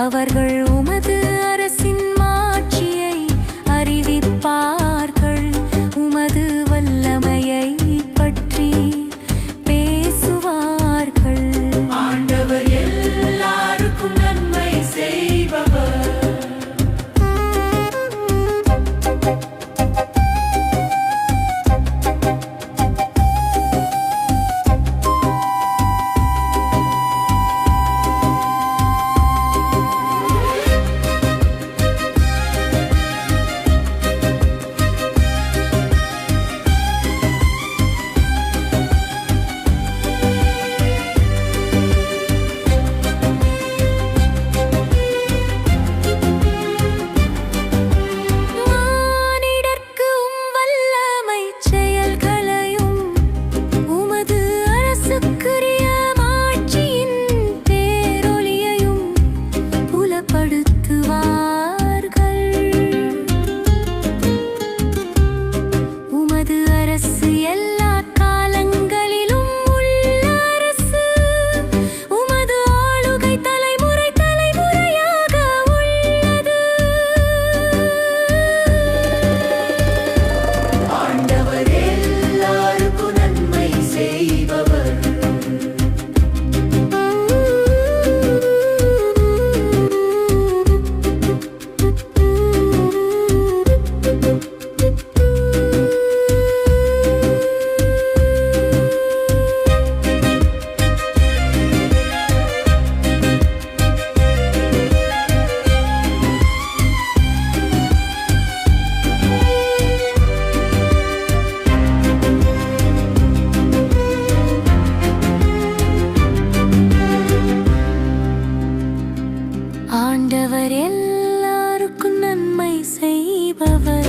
அவர்கள் உமது parecía el ஆண்டவர் எல்லாருக்கும் நன்மை செய்பவர்.